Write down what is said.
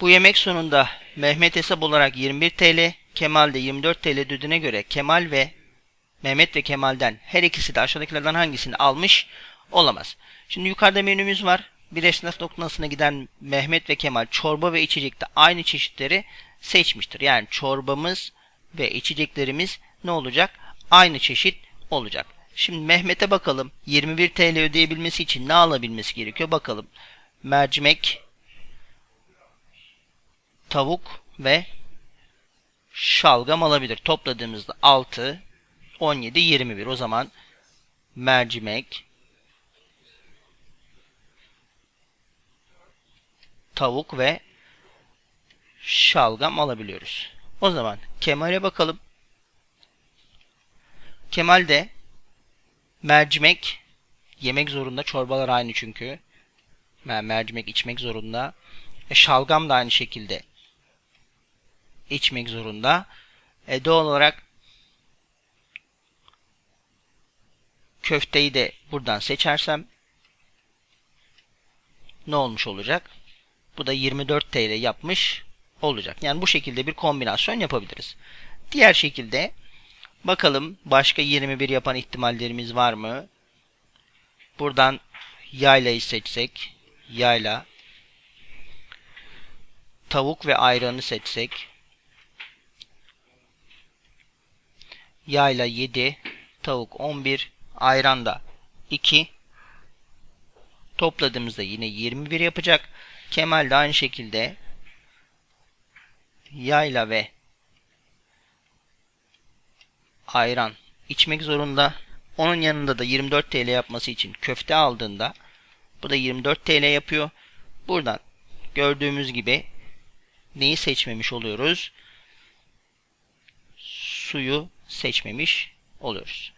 Bu yemek sonunda Mehmet hesap olarak 21 TL, Kemal de 24 TL ödediğine göre Kemal ve Mehmet ve Kemal'den her ikisi de aşağıdakilerden hangisini almış olamaz. Şimdi yukarıda menümüz var. Bir esnaf noktasına giden Mehmet ve Kemal çorba ve içecekte aynı çeşitleri seçmiştir. Yani çorbamız ve içeceklerimiz ne olacak? Aynı çeşit olacak. Şimdi Mehmet'e bakalım. 21 TL ödeyebilmesi için ne alabilmesi gerekiyor? Bakalım. Mercimek, tavuk ve şalgam alabilir. Topladığımızda 6, 17, 21. O zaman mercimek, tavuk ve şalgam alabiliyoruz. O zaman Kemal'e bakalım. Kemal de mercimek yemek zorunda. Çorbalar aynı çünkü. Mer- Mercimek içmek zorunda. E, şalgam da aynı şekilde içmek zorunda. E, doğal olarak köfteyi de buradan seçersem ne olmuş olacak? Bu da 24 TL yapmış olacak. Yani bu şekilde bir kombinasyon yapabiliriz. Diğer şekilde bakalım başka 21 yapan ihtimallerimiz var mı? Buradan yaylayı seçsek. Yayla. Tavuk ve ayranı seçsek. Yayla 7. Tavuk 11. Ayran da 2. Topladığımızda yine 21 yapacak. Kemal de aynı şekilde yayla ve ayran içmek zorunda. Onun yanında da 24 TL yapması için köfte aldığında bu da 24 TL yapıyor. Buradan gördüğümüz gibi neyi seçmemiş oluyoruz? Suyu seçmemiş oluyoruz.